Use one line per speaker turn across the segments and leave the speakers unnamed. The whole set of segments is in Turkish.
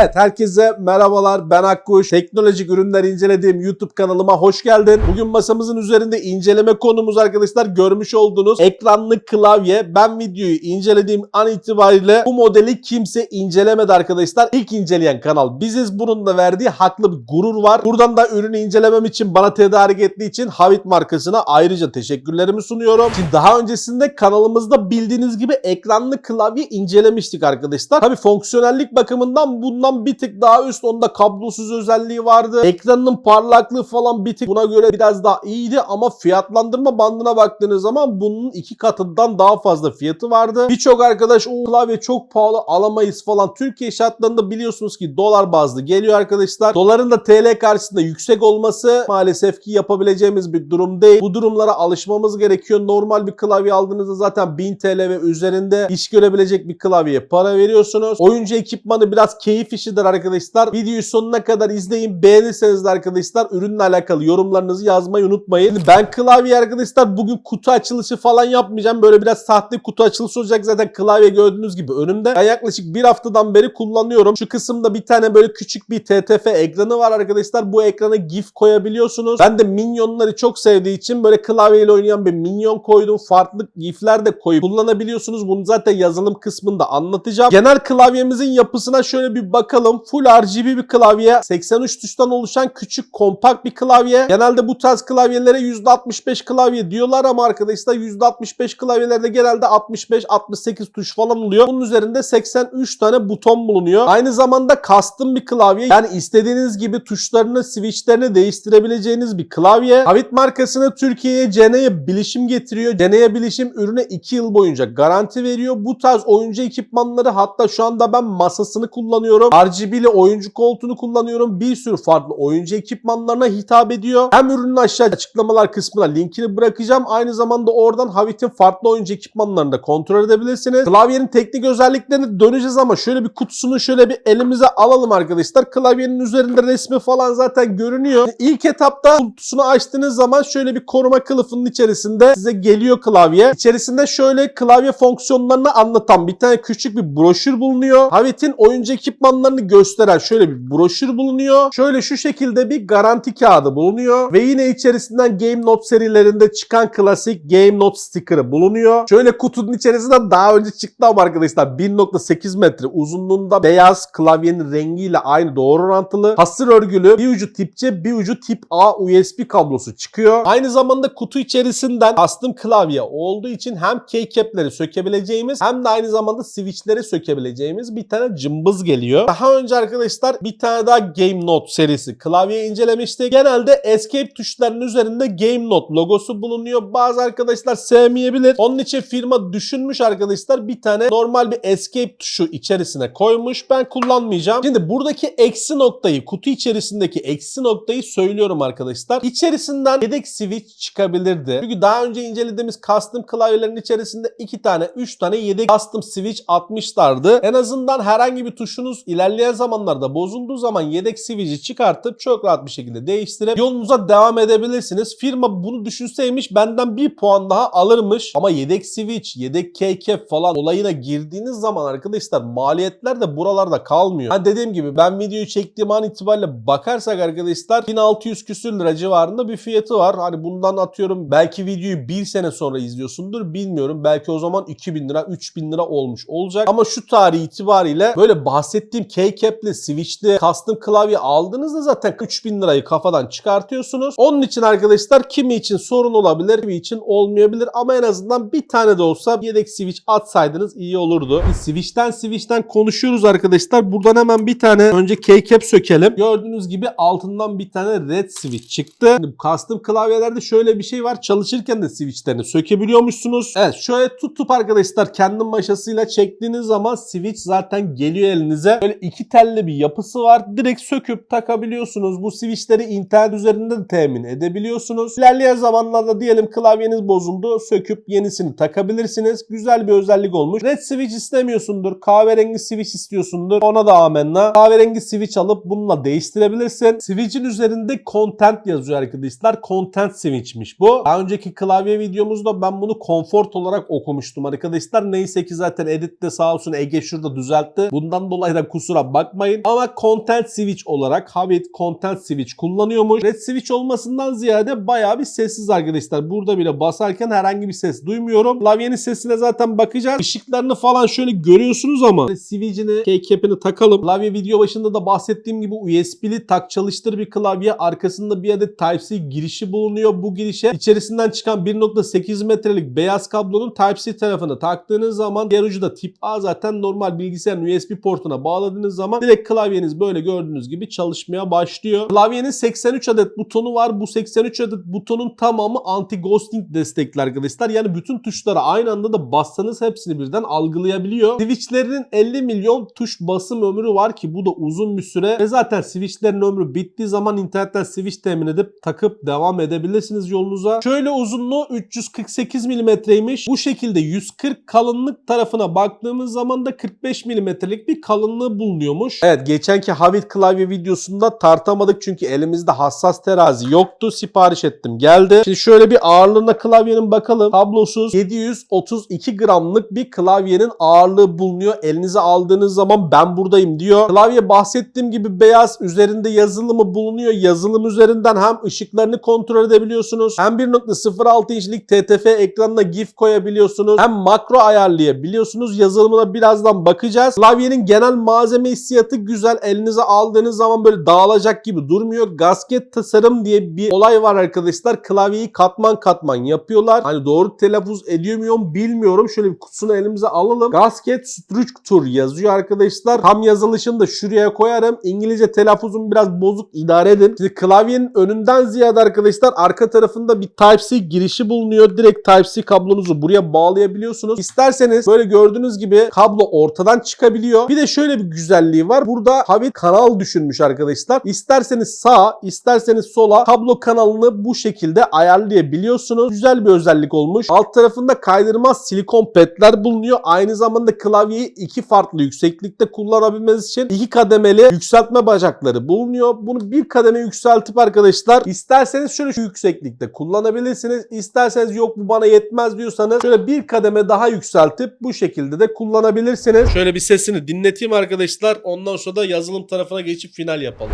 Evet herkese merhabalar ben Akkuş. Teknolojik ürünler incelediğim YouTube kanalıma hoş geldin. Bugün masamızın üzerinde inceleme konumuz arkadaşlar görmüş olduğunuz ekranlı klavye. Ben videoyu incelediğim an itibariyle bu modeli kimse incelemedi arkadaşlar. İlk inceleyen kanal biziz. Bunun da verdiği haklı bir gurur var. Buradan da ürünü incelemem için bana tedarik ettiği için Havit markasına ayrıca teşekkürlerimi sunuyorum. Şimdi daha öncesinde kanalımızda bildiğiniz gibi ekranlı klavye incelemiştik arkadaşlar. Tabi fonksiyonellik bakımından bundan bir tık daha üst. Onda kablosuz özelliği vardı. Ekranın parlaklığı falan bir tık buna göre biraz daha iyiydi ama fiyatlandırma bandına baktığınız zaman bunun iki katından daha fazla fiyatı vardı. Birçok arkadaş o klavye çok pahalı alamayız falan. Türkiye şartlarında biliyorsunuz ki dolar bazlı geliyor arkadaşlar. Doların da TL karşısında yüksek olması maalesef ki yapabileceğimiz bir durum değil. Bu durumlara alışmamız gerekiyor. Normal bir klavye aldığınızda zaten 1000 TL ve üzerinde iş görebilecek bir klavyeye para veriyorsunuz. Oyuncu ekipmanı biraz keyif işidir arkadaşlar. Videoyu sonuna kadar izleyin. Beğenirseniz de arkadaşlar ürünle alakalı yorumlarınızı yazmayı unutmayın. Ben klavye arkadaşlar bugün kutu açılışı falan yapmayacağım. Böyle biraz sahte kutu açılışı olacak. Zaten klavye gördüğünüz gibi önümde. Ben yaklaşık bir haftadan beri kullanıyorum. Şu kısımda bir tane böyle küçük bir TTF ekranı var arkadaşlar. Bu ekrana GIF koyabiliyorsunuz. Ben de minyonları çok sevdiği için böyle klavyeyle oynayan bir minyon koydum. Farklı GIF'ler de koyup kullanabiliyorsunuz. Bunu zaten yazılım kısmında anlatacağım. Genel klavyemizin yapısına şöyle bir bakalım. Full RGB bir klavye. 83 tuştan oluşan küçük kompakt bir klavye. Genelde bu tarz klavyelere %65 klavye diyorlar ama arkadaşlar %65 klavyelerde genelde 65-68 tuş falan oluyor. Bunun üzerinde 83 tane buton bulunuyor. Aynı zamanda custom bir klavye. Yani istediğiniz gibi tuşlarını, switchlerini değiştirebileceğiniz bir klavye. Havit markasını Türkiye'ye CN'ye bilişim getiriyor. CN'ye bilişim ürüne 2 yıl boyunca garanti veriyor. Bu tarz oyuncu ekipmanları hatta şu anda ben masasını kullanıyorum. RGB'li oyuncu koltuğunu kullanıyorum. Bir sürü farklı oyuncu ekipmanlarına hitap ediyor. Hem ürünün aşağı açıklamalar kısmına linkini bırakacağım. Aynı zamanda oradan Havit'in farklı oyuncu ekipmanlarını da kontrol edebilirsiniz. Klavyenin teknik özelliklerine döneceğiz ama şöyle bir kutusunu şöyle bir elimize alalım arkadaşlar. Klavyenin üzerinde resmi falan zaten görünüyor. İlk etapta kutusunu açtığınız zaman şöyle bir koruma kılıfının içerisinde size geliyor klavye. İçerisinde şöyle klavye fonksiyonlarını anlatan bir tane küçük bir broşür bulunuyor. Havit'in oyuncu ekipmanlarını gösteren şöyle bir broşür bulunuyor. Şöyle şu şekilde bir garanti kağıdı bulunuyor. Ve yine içerisinden Game Note serilerinde çıkan klasik Game Note sticker'ı bulunuyor. Şöyle kutunun içerisinden daha önce çıktı ama arkadaşlar 1.8 metre uzunluğunda beyaz klavyenin rengiyle aynı doğru orantılı. Hasır örgülü bir ucu tip C bir ucu tip A USB kablosu çıkıyor. Aynı zamanda kutu içerisinden custom klavye olduğu için hem keycap'leri sökebileceğimiz hem de aynı zamanda switch'leri sökebileceğimiz bir tane cımbız geliyor. Daha önce arkadaşlar bir tane daha Game Note serisi klavye incelemiştik. Genelde escape tuşlarının üzerinde Game Note logosu bulunuyor. Bazı arkadaşlar sevmeyebilir. Onun için firma düşünmüş arkadaşlar bir tane normal bir escape tuşu içerisine koymuş. Ben kullanmayacağım. Şimdi buradaki eksi noktayı kutu içerisindeki eksi noktayı söylüyorum arkadaşlar. İçerisinden yedek switch çıkabilirdi. Çünkü daha önce incelediğimiz custom klavyelerin içerisinde iki tane, üç tane yedek custom switch atmışlardı. En azından herhangi bir tuşunuz ilerleyen zamanlarda bozulduğu zaman yedek switch'i çıkartıp çok rahat bir şekilde değiştirip yolunuza devam edebilirsiniz. Firma bunu düşünseymiş benden bir puan daha alırmış. Ama yedek switch, yedek keycap falan olayına girdiğiniz zaman arkadaşlar maliyetler de buralarda kalmıyor. Ha dediğim gibi ben videoyu çektiğim an itibariyle bakarsak arkadaşlar 1600 küsür lira civarında bir fiyatı var. Hani bundan atıyorum belki videoyu bir sene sonra izliyorsundur bilmiyorum. Belki o zaman 2000 lira 3000 lira olmuş olacak. Ama şu tarih itibariyle böyle bahsettiğim keycap'li, switch'li, custom klavye aldığınızda zaten 3000 lirayı kafadan çıkartıyorsunuz. Onun için arkadaşlar kimi için sorun olabilir, kimi için olmayabilir ama en azından bir tane de olsa yedek switch atsaydınız iyi olurdu. Biz switch'ten switch'ten konuşuyoruz arkadaşlar. Buradan hemen bir tane önce keycap sökelim. Gördüğünüz gibi altından bir tane red switch çıktı. Şimdi custom klavyelerde şöyle bir şey var. Çalışırken de switch'lerini sökebiliyormuşsunuz. Evet şöyle tutup arkadaşlar kendi maşasıyla çektiğiniz zaman switch zaten geliyor elinize. Böyle iki telli bir yapısı var. Direkt söküp takabiliyorsunuz. Bu switchleri internet üzerinde de temin edebiliyorsunuz. İlerleyen zamanlarda diyelim klavyeniz bozuldu. Söküp yenisini takabilirsiniz. Güzel bir özellik olmuş. Red switch istemiyorsundur. Kahverengi switch istiyorsundur. Ona da amenna. Kahverengi switch alıp bununla değiştirebilirsin. Switch'in üzerinde content yazıyor arkadaşlar. Content switch'miş bu. Daha önceki klavye videomuzda ben bunu comfort olarak okumuştum arkadaşlar. Neyse ki zaten editte sağ olsun Ege şurada düzeltti. Bundan dolayı da kusura kusura bakmayın. Ama content switch olarak Havit content switch kullanıyormuş. Red switch olmasından ziyade bayağı bir sessiz arkadaşlar. Burada bile basarken herhangi bir ses duymuyorum. Klavyenin sesine zaten bakacağız. Işıklarını falan şöyle görüyorsunuz ama switch'ini, keycap'ini takalım. Klavye video başında da bahsettiğim gibi USB'li tak çalıştır bir klavye. Arkasında bir adet Type-C girişi bulunuyor. Bu girişe içerisinden çıkan 1.8 metrelik beyaz kablonun Type-C tarafını taktığınız zaman diğer ucu da tip A zaten normal bilgisayarın USB portuna bağladığınız zaman direkt klavyeniz böyle gördüğünüz gibi çalışmaya başlıyor. Klavyenin 83 adet butonu var. Bu 83 adet butonun tamamı anti-ghosting destekli arkadaşlar. Yani bütün tuşlara aynı anda da bassanız hepsini birden algılayabiliyor. Switch'lerinin 50 milyon tuş basım ömrü var ki bu da uzun bir süre. Ve zaten switch'lerin ömrü bittiği zaman internetten switch temin edip takıp devam edebilirsiniz yolunuza. Şöyle uzunluğu 348 milimetreymiş. Bu şekilde 140 kalınlık tarafına baktığımız zaman da 45 milimetrelik bir kalınlığı bulunuyormuş. Evet geçenki Havit klavye videosunda tartamadık çünkü elimizde hassas terazi yoktu. Sipariş ettim geldi. Şimdi şöyle bir ağırlığına klavyenin bakalım. Kablosuz 732 gramlık bir klavyenin ağırlığı bulunuyor. Elinize aldığınız zaman ben buradayım diyor. Klavye bahsettiğim gibi beyaz üzerinde yazılımı bulunuyor. Yazılım üzerinden hem ışıklarını kontrol edebiliyorsunuz. Hem 1.06 inçlik TTF ekranına GIF koyabiliyorsunuz. Hem makro ayarlayabiliyorsunuz. Yazılımına birazdan bakacağız. Klavyenin genel malzeme hissiyatı güzel. Elinize aldığınız zaman böyle dağılacak gibi durmuyor. Gasket tasarım diye bir olay var arkadaşlar. Klavyeyi katman katman yapıyorlar. Hani doğru telaffuz ediyor muyum bilmiyorum. Şöyle bir kutusunu elimize alalım. Gasket Structure yazıyor arkadaşlar. Tam yazılışını da şuraya koyarım. İngilizce telaffuzum biraz bozuk idare edin. Şimdi klavyenin önünden ziyade arkadaşlar arka tarafında bir Type-C girişi bulunuyor. Direkt Type-C kablonuzu buraya bağlayabiliyorsunuz. İsterseniz böyle gördüğünüz gibi kablo ortadan çıkabiliyor. Bir de şöyle bir güzelliği var. Burada Havit kanal düşünmüş arkadaşlar. İsterseniz sağa, isterseniz sola kablo kanalını bu şekilde ayarlayabiliyorsunuz. Güzel bir özellik olmuş. Alt tarafında kaydırmaz silikon petler bulunuyor. Aynı zamanda klavyeyi iki farklı yükseklikte kullanabilmeniz için iki kademeli yükseltme bacakları bulunuyor. Bunu bir kademe yükseltip arkadaşlar isterseniz şöyle şu yükseklikte kullanabilirsiniz. İsterseniz yok bu bana yetmez diyorsanız şöyle bir kademe daha yükseltip bu şekilde de kullanabilirsiniz. Şöyle bir sesini dinleteyim arkadaşlar. Ondan sonra da yazılım tarafına geçip final yapalım.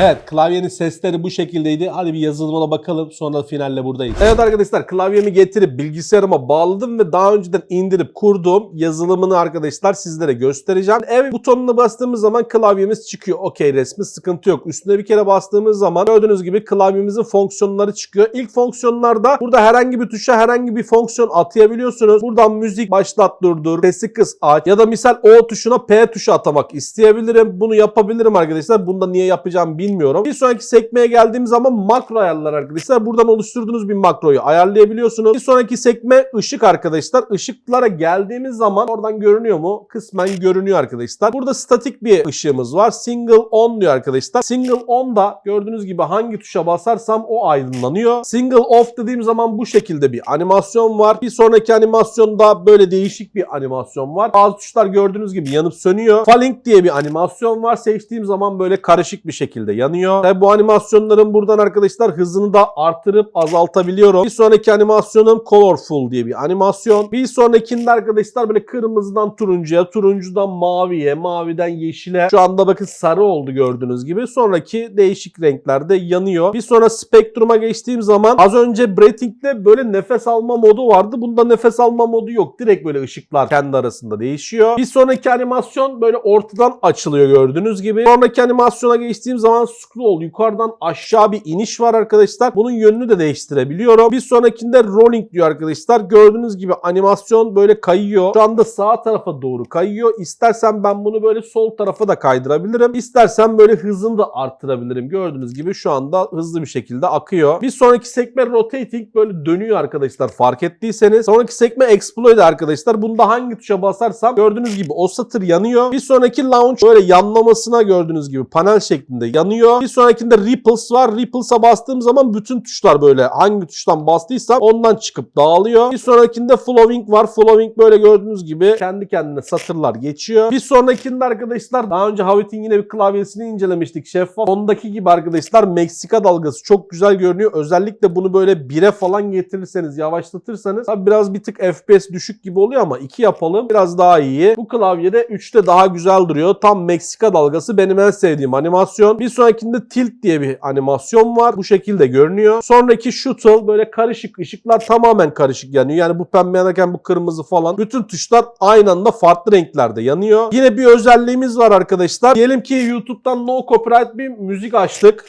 Evet klavyenin sesleri bu şekildeydi. Hadi bir yazılımına bakalım sonra finalle buradayız. Evet arkadaşlar klavyemi getirip bilgisayarıma bağladım ve daha önceden indirip kurduğum yazılımını arkadaşlar sizlere göstereceğim. Evet butonuna bastığımız zaman klavyemiz çıkıyor. Okey resmi sıkıntı yok. Üstüne bir kere bastığımız zaman gördüğünüz gibi klavyemizin fonksiyonları çıkıyor. İlk fonksiyonlarda burada herhangi bir tuşa herhangi bir fonksiyon atayabiliyorsunuz. Buradan müzik başlat durdur, sesi kıs aç ya da misal O tuşuna P tuşu atamak isteyebilirim. Bunu yapabilirim arkadaşlar. Bunda niye yapacağım bilmiyorum. Bir sonraki sekmeye geldiğim zaman makro ayarlar arkadaşlar. Buradan oluşturduğunuz bir makroyu ayarlayabiliyorsunuz. Bir sonraki sekme ışık arkadaşlar. Işıklara geldiğimiz zaman oradan görünüyor mu? Kısmen görünüyor arkadaşlar. Burada statik bir ışığımız var. Single on diyor arkadaşlar. Single on da gördüğünüz gibi hangi tuşa basarsam o aydınlanıyor. Single off dediğim zaman bu şekilde bir animasyon var. Bir sonraki animasyonda böyle değişik bir animasyon var. Bazı tuşlar gördüğünüz gibi yanıp sönüyor. Falling diye bir animasyon var. Seçtiğim zaman böyle karışık bir şekilde yanıyor. Tabi bu animasyonların buradan arkadaşlar hızını da artırıp azaltabiliyorum. Bir sonraki animasyonum Colorful diye bir animasyon. Bir sonrakinde arkadaşlar böyle kırmızıdan turuncuya, turuncudan maviye, maviden yeşile. Şu anda bakın sarı oldu gördüğünüz gibi. Sonraki değişik renklerde yanıyor. Bir sonra spektruma geçtiğim zaman az önce Breathing'de böyle nefes alma modu vardı. Bunda nefes alma modu yok. Direkt böyle ışıklar kendi arasında değişiyor. Bir sonraki animasyon böyle ortadan açılıyor gördüğünüz gibi. Sonraki animasyona geçtiğim zaman scroll, yukarıdan aşağı bir iniş var arkadaşlar. Bunun yönünü de değiştirebiliyorum. Bir sonrakinde rolling diyor arkadaşlar. Gördüğünüz gibi animasyon böyle kayıyor. Şu anda sağ tarafa doğru kayıyor. İstersen ben bunu böyle sol tarafa da kaydırabilirim. İstersen böyle hızını da arttırabilirim. Gördüğünüz gibi şu anda hızlı bir şekilde akıyor. Bir sonraki sekme rotating böyle dönüyor arkadaşlar fark ettiyseniz. Sonraki sekme exploit arkadaşlar. Bunda hangi tuşa basarsam gördüğünüz gibi o satır yanıyor. Bir sonraki launch böyle yanlamasına gördüğünüz gibi panel şeklinde yanıyor. Bir sonrakinde ripples var. Ripples'a bastığım zaman bütün tuşlar böyle hangi tuştan bastıysam ondan çıkıp dağılıyor. Bir sonrakinde flowing var. Flowing böyle gördüğünüz gibi kendi kendine satırlar geçiyor. Bir sonrakinde arkadaşlar daha önce Havit'in yine bir klavyesini incelemiştik. Şeffaf. Ondaki gibi arkadaşlar Meksika dalgası çok güzel görünüyor. Özellikle bunu böyle 1'e falan getirirseniz yavaşlatırsanız tabi biraz bir tık FPS düşük gibi oluyor ama 2 yapalım biraz daha iyi. Bu klavyede 3'te daha güzel duruyor. Tam Meksika dalgası benim en sevdiğim animasyon. Bir sonrakinde tilt diye bir animasyon var. Bu şekilde görünüyor. Sonraki shuttle böyle karışık ışıklar tamamen karışık yanıyor. Yani bu pembe yanarken bu kırmızı falan. Bütün tuşlar aynı anda farklı renklerde yanıyor. Yine bir özelliğimiz var arkadaşlar. Diyelim ki YouTube'dan no copyright bir müzik açtık.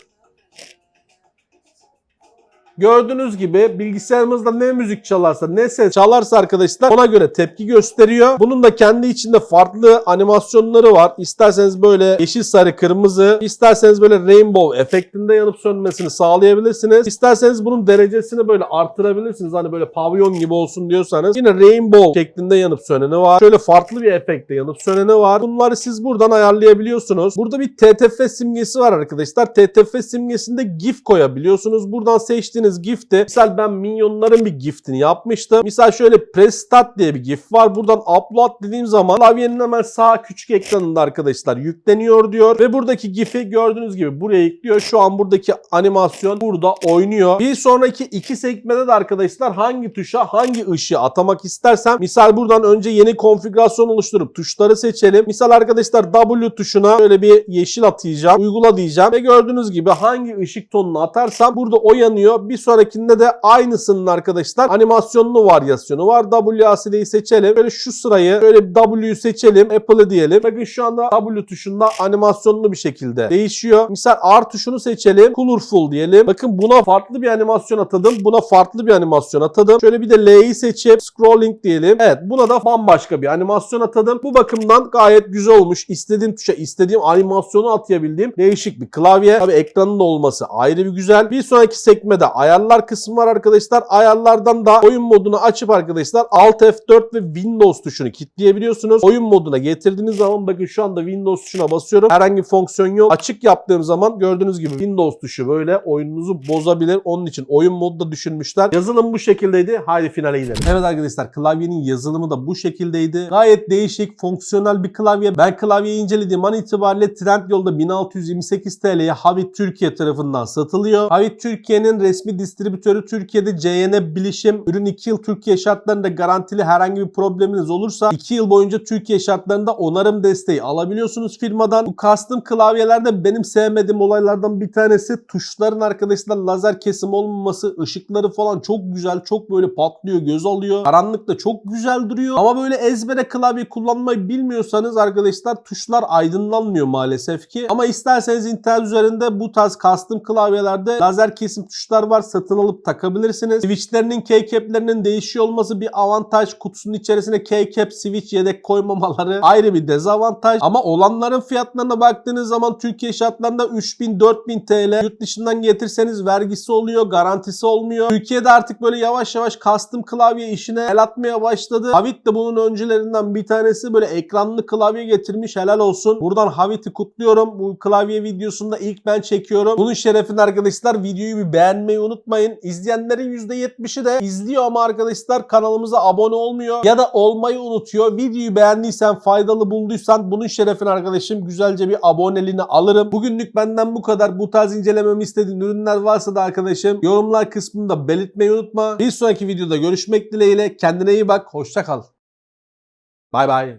Gördüğünüz gibi bilgisayarımızda ne müzik çalarsa ne ses çalarsa arkadaşlar ona göre tepki gösteriyor. Bunun da kendi içinde farklı animasyonları var. İsterseniz böyle yeşil sarı kırmızı, isterseniz böyle rainbow efektinde yanıp sönmesini sağlayabilirsiniz. İsterseniz bunun derecesini böyle arttırabilirsiniz. Hani böyle pavyon gibi olsun diyorsanız. Yine rainbow şeklinde yanıp söneni var. Şöyle farklı bir efekte yanıp söneni var. Bunları siz buradan ayarlayabiliyorsunuz. Burada bir TTF simgesi var arkadaşlar. TTF simgesinde GIF koyabiliyorsunuz. Buradan seçtiğiniz GIF'te misal ben minyonların bir GIF'ini yapmıştım. Misal şöyle press start diye bir GIF var. Buradan upload dediğim zaman klavyenin hemen sağ küçük ekranında arkadaşlar yükleniyor diyor. Ve buradaki GIF'i gördüğünüz gibi buraya ekliyor. Şu an buradaki animasyon burada oynuyor. Bir sonraki iki sekmede de arkadaşlar hangi tuşa hangi ışığı atamak istersem misal buradan önce yeni konfigürasyon oluşturup tuşları seçelim. Misal arkadaşlar W tuşuna böyle bir yeşil atayacağım. Uygula diyeceğim ve gördüğünüz gibi hangi ışık tonunu atarsam burada o yanıyor. Bir sonrakinde de aynısının arkadaşlar animasyonlu varyasyonu var. WASD'yi seçelim. Böyle şu sırayı böyle W'yu seçelim. Apple'ı diyelim. Bakın şu anda W tuşunda animasyonlu bir şekilde değişiyor. Misal R tuşunu seçelim. Colorful diyelim. Bakın buna farklı bir animasyon atadım. Buna farklı bir animasyon atadım. Şöyle bir de L'yi seçip scrolling diyelim. Evet buna da bambaşka bir animasyon atadım. Bu bakımdan gayet güzel olmuş. İstediğim tuşa istediğim animasyonu atayabildiğim değişik bir klavye. Tabi ekranın olması ayrı bir güzel. Bir sonraki sekmede ayarlar kısmı var arkadaşlar. Ayarlardan da oyun modunu açıp arkadaşlar Alt F4 ve Windows tuşunu kilitleyebiliyorsunuz. Oyun moduna getirdiğiniz zaman bakın şu anda Windows tuşuna basıyorum. Herhangi bir fonksiyon yok. Açık yaptığım zaman gördüğünüz gibi Windows tuşu böyle oyununuzu bozabilir. Onun için oyun modu da düşünmüşler. Yazılım bu şekildeydi. Haydi finale gidelim. Evet arkadaşlar klavyenin yazılımı da bu şekildeydi. Gayet değişik, fonksiyonel bir klavye. Ben klavyeyi incelediğim an itibariyle Trendyol'da 1628 TL'ye Havit Türkiye tarafından satılıyor. Havit Türkiye'nin resmi distribütörü Türkiye'de CYN Bilişim. Ürün 2 yıl Türkiye şartlarında garantili herhangi bir probleminiz olursa 2 yıl boyunca Türkiye şartlarında onarım desteği alabiliyorsunuz firmadan. Bu custom klavyelerde benim sevmediğim olaylardan bir tanesi tuşların arkadaşlar lazer kesim olmaması, ışıkları falan çok güzel, çok böyle patlıyor, göz alıyor. Karanlıkta çok güzel duruyor. Ama böyle ezbere klavye kullanmayı bilmiyorsanız arkadaşlar tuşlar aydınlanmıyor maalesef ki. Ama isterseniz internet üzerinde bu tarz custom klavyelerde lazer kesim tuşlar var. Satın alıp takabilirsiniz. Switchlerinin keycap'lerinin değişiyor olması bir avantaj. Kutusunun içerisine keycap switch yedek koymamaları ayrı bir dezavantaj. Ama olanların fiyatlarına baktığınız zaman Türkiye şartlarında 3000-4000 TL. Yurt dışından getirseniz vergisi oluyor, garantisi olmuyor. Türkiye'de artık böyle yavaş yavaş custom klavye işine el atmaya başladı. Havit de bunun öncülerinden bir tanesi böyle ekranlı klavye getirmiş. Helal olsun. Buradan Havit'i kutluyorum. Bu klavye videosunda ilk ben çekiyorum. Bunun şerefine arkadaşlar videoyu bir beğenmeyi unutmayın. İzleyenlerin %70'i de izliyor ama arkadaşlar kanalımıza abone olmuyor ya da olmayı unutuyor. Videoyu beğendiysen, faydalı bulduysan bunun şerefine arkadaşım güzelce bir aboneliğini alırım. Bugünlük benden bu kadar. Bu tarz incelememi istediğin ürünler varsa da arkadaşım yorumlar kısmında belirtmeyi unutma. Bir sonraki videoda görüşmek dileğiyle. Kendine iyi bak. Hoşça kal. Bay bay.